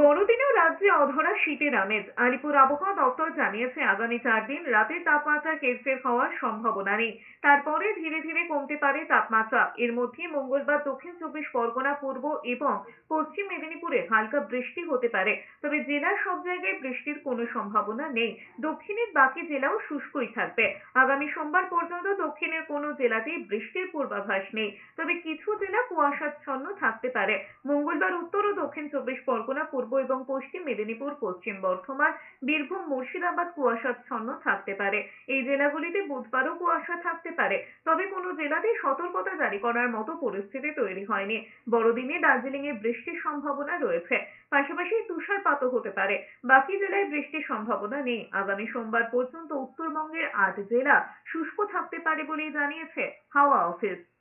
বড়দিনেও রাজ্যে অধরা শীতের আমেজ আলিপুর আবহাওয়া দপ্তর জানিয়েছে, আগামী চার দিন রাতের তাপমাত্রা কেরফের হওয়ার সম্ভাবনা নেই। তারপরে ধীরে ধীরে কমতে পারে তাপমাত্রা। এর মধ্যে মঙ্গলবার দক্ষিণ চব্বিশ পরগনা, পূর্ব এবং পশ্চিম মেদিনীপুরে হালকা বৃষ্টি হতে পারে। তবে জেলার সব জায়গায় বৃষ্টির কোনো সম্ভাবনা নেই। দক্ষিণের বাকি জেলাও শুষ্কই থাকবে। আগামী সোমবার পর্যন্ত দক্ষিণের কোনো জেলাতেই বৃষ্টির পূর্বাভাস নেই। তবে কিছু জেলা কুয়াশাচ্ছন্ন থাকতে পারে। মঙ্গলবার উত্তর ও দক্ষিণ চব্বিশ পরগনা, পূর্ব এবং পশ্চিম মেদিনীপুর, পশ্চিম বর্ধমান, বীরভূম, মুর্শিদাবাদ কুয়াশাচ্ছন্ন থাকতে পারে। এই জেলাগুলিতে বুধবারও কুয়াশা থাকতে পারে, তবে কোনো জেলাতেই সতর্কতা জারি করার মতো পরিস্থিতি তৈরি হয়নি। বড়দিনে দার্জিলিং এ বৃষ্টির সম্ভাবনা রয়েছে। পাশাপাশি তুষারপাতও হতে পারে। বাকি জেলায় বৃষ্টির সম্ভাবনা নেই। আগামী সোমবার পর্যন্ত উত্তরবঙ্গের আট জেলা শুষ্ক থাকতে পারে বলেই জানিয়েছে হাওয়া অফিস।